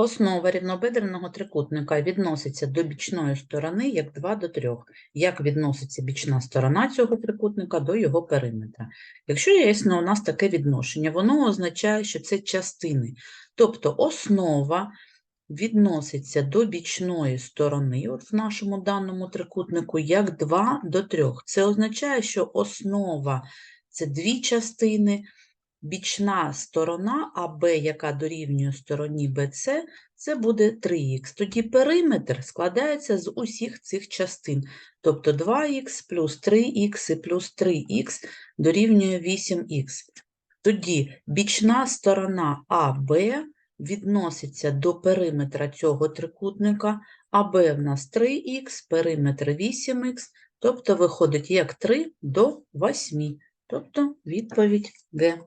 Основа рівнобедреного трикутника відноситься до бічної сторони як 2 до 3. Як відноситься бічна сторона цього трикутника до його периметра? Якщо є у нас таке відношення, воно означає, що це частини. Тобто основа відноситься до бічної сторони, от в нашому даному трикутнику, як 2 до 3. Це означає, що основа – це дві частини, бічна сторона АБ, яка дорівнює стороні БЦ, це буде 3х. Тоді периметр складається з усіх цих частин. Тобто 2х плюс 3х і плюс 3х дорівнює 8х. Тоді бічна сторона АБ відноситься до периметра цього трикутника, АБ в нас 3х, периметр 8х, тобто виходить як 3 до 8. Тобто відповідь Г.